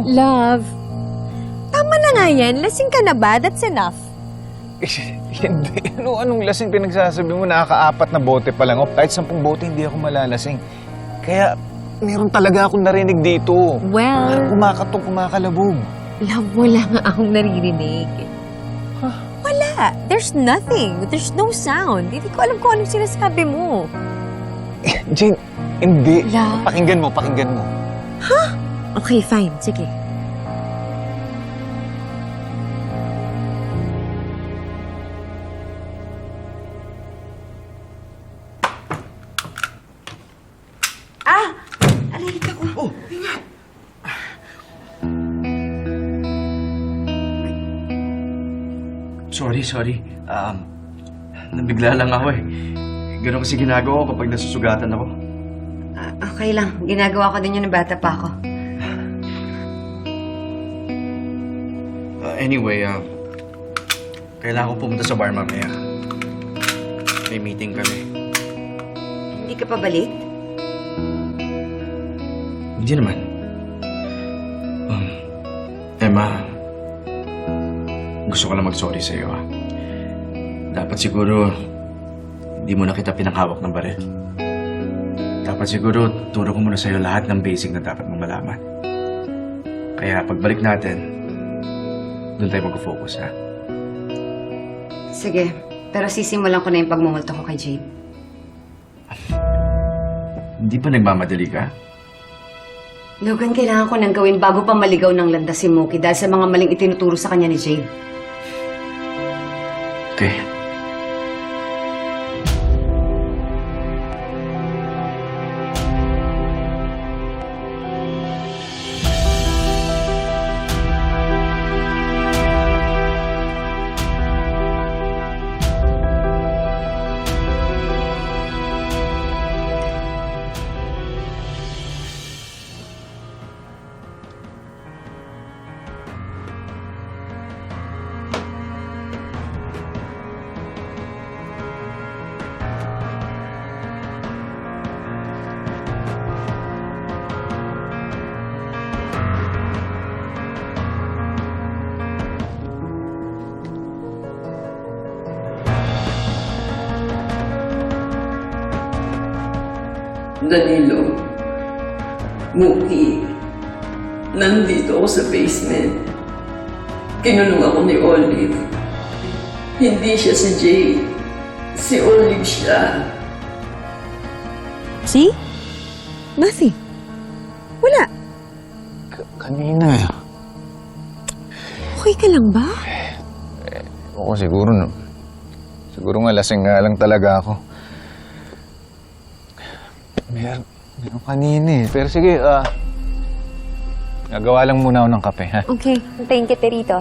Love, tama na nga yan. Lasing ka na ba? That's enough. Hindi. Ano, anong lasing pinagsasabi mo? Nakakaapat na bote pa lang. O, kahit sampung bote, hindi ako malalasing. Kaya, meron talaga akong narinig dito. Well, kumakatong, kumakalabog. love, wala nga akong naririnig. Wala. There's nothing. There's no sound. Hindi ko alam kung anong sinasabi mo. Jane, hindi. Love. Pakinggan mo, pakinggan mo. Okay, fine. Sige. Ah! Aray ko. Sorry, sorry. Um, nabigla lang ako eh. Ganun kasi ginagawa ko kapag nasusugatan ako. Ah, okay lang. Ginagawa ko din yun ng bata pa ako. Uh, anyway, um, kailangan ko pumunta sa bar mamaya. May meeting kami. Hindi ka pa balik? Hindi naman. Um, Emma, gusto ko lang mag-sorry sa iyo ah. Dapat siguro hindi mo na kita pinanghawak ng baril. Dapat siguro turo ko muna sa iyo lahat ng basic na dapat mong malaman. Kaya pagbalik natin, doon tayo mag-focus ha. Sige. Pero sisimulan ko na yung pagmumulto ko kay Jade. Hindi pa nagmamadali ka? Logan, kailangan ko nang gawin bago pa maligaw ng landas si Mookie dahil sa mga maling itinuturo sa kanya ni Jade. Okay. Danilo, Muki, nandito ako sa basement. Kinulong ako ni Olive. Hindi siya si Jay. Si Olive siya. See? Nothing. Wala. Kanina. Okay ka lang ba? Oo, siguro no. Siguro nga lasing nga lang talaga ako. Meron, meron kanina eh. Pero sige, ah... nagawa lang muna ako ng kape, ha? Okay. Antayin kita rito.